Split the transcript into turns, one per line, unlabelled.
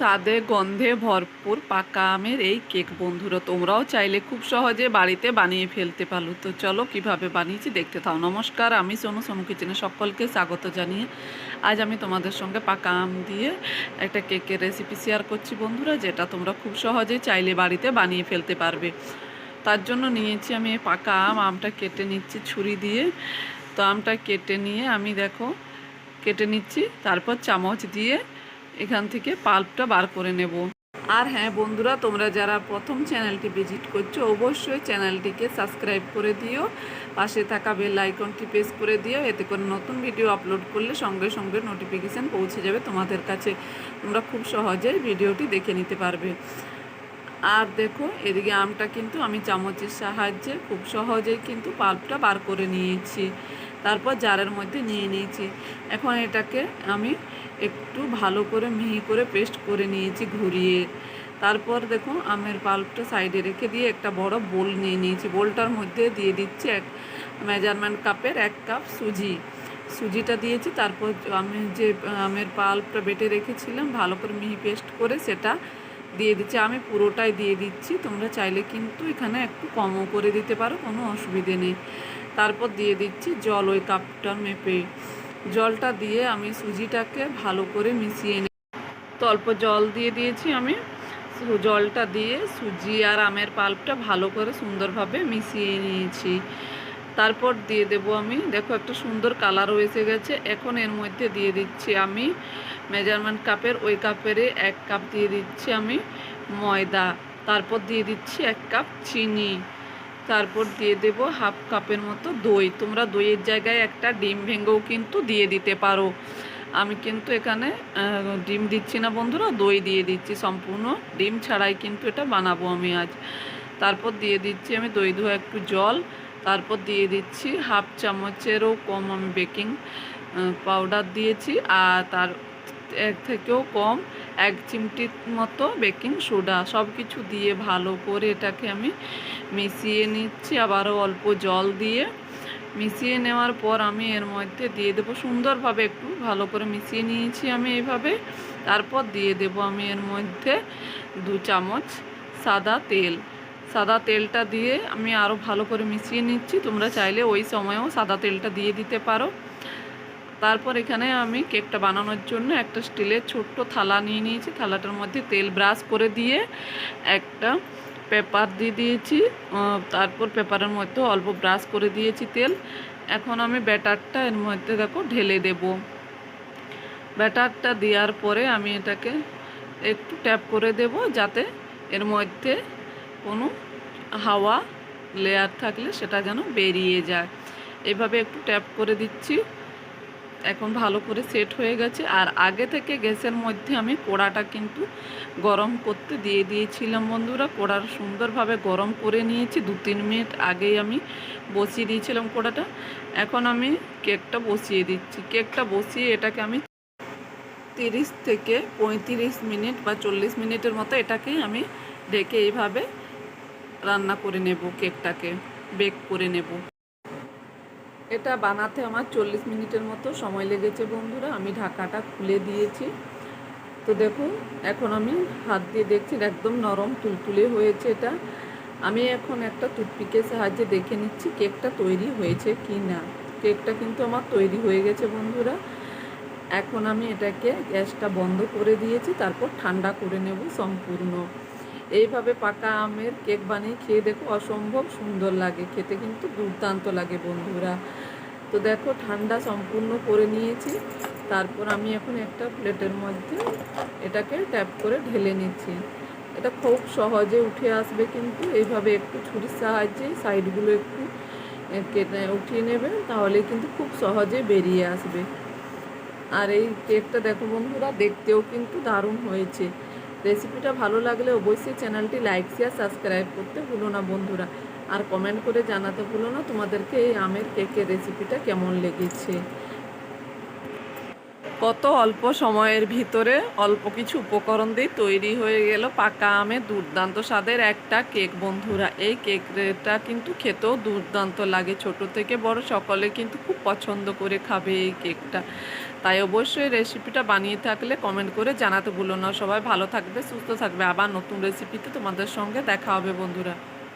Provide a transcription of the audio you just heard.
স্বাদে, গন্ধে ভরপুর পাকা আমের এই কেক বন্ধুরা, তোমরাও চাইলে খুব সহজে বাড়িতে বানিয়ে ফেলতে পারো। তো চলো কীভাবে বানিয়েছি দেখতে থাও। নমস্কার, আমি সোনু সোনু কিচেনে সকলকে স্বাগত জানিয়ে আজ আমি তোমাদের সঙ্গে পাকা আম দিয়ে একটা কেকের রেসিপি শেয়ার করছি বন্ধুরা, যেটা তোমরা খুব সহজে চাইলে বাড়িতে বানিয়ে ফেলতে পারবে। তার জন্য নিয়েছি আমি পাকা আম, আমটা কেটে নিচ্ছি ছুরি দিয়ে। তো আমটা কেটে নিয়ে আমি দেখো, কেটে নিচ্ছি, তারপর চামচ দিয়ে এখান থেকে পাল্পটা বার করে নেব। আর হ্যাঁ বন্ধুরা, তোমরা যারা প্রথম চ্যানেলটি ভিজিট করছ, অবশ্যই চ্যানেলটিকে সাবস্ক্রাইব করে দিও, পাশে থাকা বেল আইকনটি প্রেস করে দিও, এতে করে নতুন ভিডিও আপলোড করলে সঙ্গে সঙ্গে নোটিফিকেশান পৌঁছে যাবে তোমাদের কাছে। তোমরা খুব সহজেই ভিডিওটি দেখে নিতে পারবে। আর দেখো, এদিকে আমটা কিন্তু আমি চামচের সাহায্যে খুব সহজেই কিন্তু পাল্পটা বার করে নিয়েছি। তারপর জারের মধ্যে নিয়ে নিয়েছি। এখন এটাকে আমি একটু ভালো করে মিহি করে পেস্ট করে নিয়েছি ঘুরিয়ে। তারপর দেখুন, আমের পাল্পটা সাইডে রেখে দিয়ে একটা বড় বোল নিয়ে নিয়েছি। বোলটার মধ্যে দিয়ে দিচ্ছি এক মেজারমেন্ট কাপের এক কাপ সুজি। সুজিটা দিয়েছি, তারপর আমি যে আমের পাল্পটা বেটে রেখেছিলাম, ভালো করে মিহি পেস্ট করে সেটা দিয়ে দিচ্ছি, আমি পুরোটাই দিয়ে দিচ্ছি, তোমরা চাইলে কিন্তু এখানে একটু কমও করে দিতে পারো, কোনো অসুবিধে নেই। তারপর দিয়ে দিচ্ছি জল ওই কাপটা মেপে। জলটা দিয়ে আমি সুজিটাকে ভালো করে মিশিয়ে নিই তো অল্প জল দিয়ে দিয়েছি আমি। জলটা দিয়ে সুজি আর আমের পাল্পটা ভালো করে সুন্দরভাবে মিশিয়ে নিয়েছি। তারপর দিয়ে দেব আমি। দেখো একটা সুন্দর কালারও এসে গেছে। এখন এর মধ্যে দিয়ে দিচ্ছি আমি মেজারমেন্ট কাপের, ওই কাপেরই এক কাপ দিয়ে দিচ্ছি আমি ময়দা। তারপর দিয়ে দিচ্ছি এক কাপ চিনি। তারপর দিয়ে দেব হাফ কাপের মতো দই। তোমরা দইয়ের জায়গায় একটা ডিম ভেঙেও কিন্তু দিয়ে দিতে পারো। আমি কিন্তু এখানে ডিম দিচ্ছি না বন্ধুরা, দই দিয়ে দিচ্ছি সম্পূর্ণ। ডিম ছাড়াই কিন্তু এটা বানাবো আমি আজ। তারপর দিয়ে দিচ্ছি আমি দই ধোয়া একটু জল। তারপর দিয়ে দিচ্ছি হাফ চামচেরও কম আমি বেকিং পাউডার দিয়েছি আর তার এর থেকেও কম এক চিমটির মতো বেকিং সোডা। সব কিছু দিয়ে ভালো করে এটাকে আমি মিশিয়ে নিচ্ছি আবারও অল্প জল দিয়ে। মিশিয়ে নেওয়ার পর আমি এর মধ্যে দিয়ে দেবো, সুন্দরভাবে একটু ভালো করে মিশিয়ে নিয়েছি আমি এইভাবে তারপর দিয়ে দেব আমি এর মধ্যে দু চামচ সাদা তেল। সাদা তেলটা দিয়ে আমি আরও ভালো করে মিশিয়ে নিচ্ছি। তোমরা চাইলে ওই সময়েও সাদা তেলটা দিয়ে দিতে পারো। তারপর এখানে আমি কেকটা বানানোর জন্য একটা স্টিলের ছোট্ট থালা নিয়ে নিয়েছি। থালাটার মধ্যে তেল ব্রাশ করে দিয়ে একটা পেপার দিয়ে দিয়েছি। তারপর পেপারের মধ্যে অল্প ব্রাশ করে দিয়েছি তেল। এখন আমি ব্যাটারটা এর মধ্যে দেখো ঢেলে দেব। ব্যাটারটা দেওয়ার পরে আমি এটাকে একটু ট্যাপ করে দেব যাতে এর মধ্যে কোনো হাওয়া লেয়ার থাকলে সেটা যেন বেরিয়ে যায়। এভাবে একটু ট্যাপ করে দিচ্ছি। এখন ভালো করে সেট হয়ে গেছে। আর আগে থেকে গ্যাসের মধ্যে আমি কড়াটা কিন্তু গরম করতে দিয়ে দিয়েছিলাম বন্ধুরা। কড়ার সুন্দরভাবে গরম করে নিয়েছি। দু তিন মিনিট আগেই আমি বসিয়ে দিয়েছিলাম কড়াটা এখন আমি কেকটা বসিয়ে দিচ্ছি। কেকটা বসিয়ে এটাকে আমি তিরিশ থেকে পঁয়ত্রিশ মিনিট বা চল্লিশ মিনিটের মতো এটাকে আমি ঢেকে এইভাবে রান্না করে নেব কেকটাকে বেক করে নেব। এটা বানাতে আমার চল্লিশ মিনিটের মতো সময় লেগেছে বন্ধুরা, আমি ঢাকাটা খুলে দিয়েছি। তো দেখুন, এখন আমি হাত দিয়ে দেখছি একদম নরম তুলতুলে হয়েছে এটা। আমি এখন একটা টুথপিকের সাহায্যে দেখে নিচ্ছি কেকটা তৈরি হয়েছে কি না। কেকটা কিন্তু আমার তৈরি হয়ে গেছে বন্ধুরা। এখন আমি এটাকে গ্যাসটা বন্ধ করে দিয়েছি, তারপর ঠান্ডা করে নেব সম্পূর্ণ। এইভাবে পাকা আমের কেক বানিয়ে খেয়ে দেখো অসম্ভব সুন্দর লাগে। খেতে কিন্তু দুর্দান্ত লাগে বন্ধুরা। তো দেখো ঠান্ডা সম্পূর্ণ করে নিয়েছি। তারপর আমি এখন একটা প্লেটের মধ্যে এটাকে ট্যাপ করে ঢেলে নিচ্ছি। এটা খুব সহজে উঠে আসবে কিন্তু এইভাবে একটু ছুরির সাহায্যে সাইডগুলো একটু কেটে উঠিয়ে নেবে তাহলে কিন্তু খুব সহজে বেরিয়ে আসবে। আর এই কেকটা দেখো বন্ধুরা, দেখতেও কিন্তু দারুণ হয়েছে। রেসিপিটা ভালো লাগলে অবশ্যই চ্যানেলটি লাইক শেয়ার সাবস্ক্রাইব করতে ভুলো না বন্ধুরা। আর কমেন্ট করে জানাতে ভুলো না তোমাদেরকে এই আমের কেকের রেসিপিটা কেমন লেগেছে। কত অল্প সময়ের ভিতরে অল্প কিছু উপকরণ দিয়ে তৈরি হয়ে গেল পাকা আমে দুর্দান্ত স্বাদের একটা কেক। বন্ধুরা, এই কেকটা কিন্তু খেতেও দুর্দান্ত লাগে। ছোট থেকে বড় সকলে কিন্তু খুব পছন্দ করে খাবে এই কেকটা। তাই অবশ্যই রেসিপিটা বানিয়ে থাকলে কমেন্ট করে জানাতে ভুলো না। সবাই ভালো থাকবে, সুস্থ থাকবে। আবার নতুন রেসিপিতে তোমাদের সঙ্গে দেখা হবে, বন্ধুরা।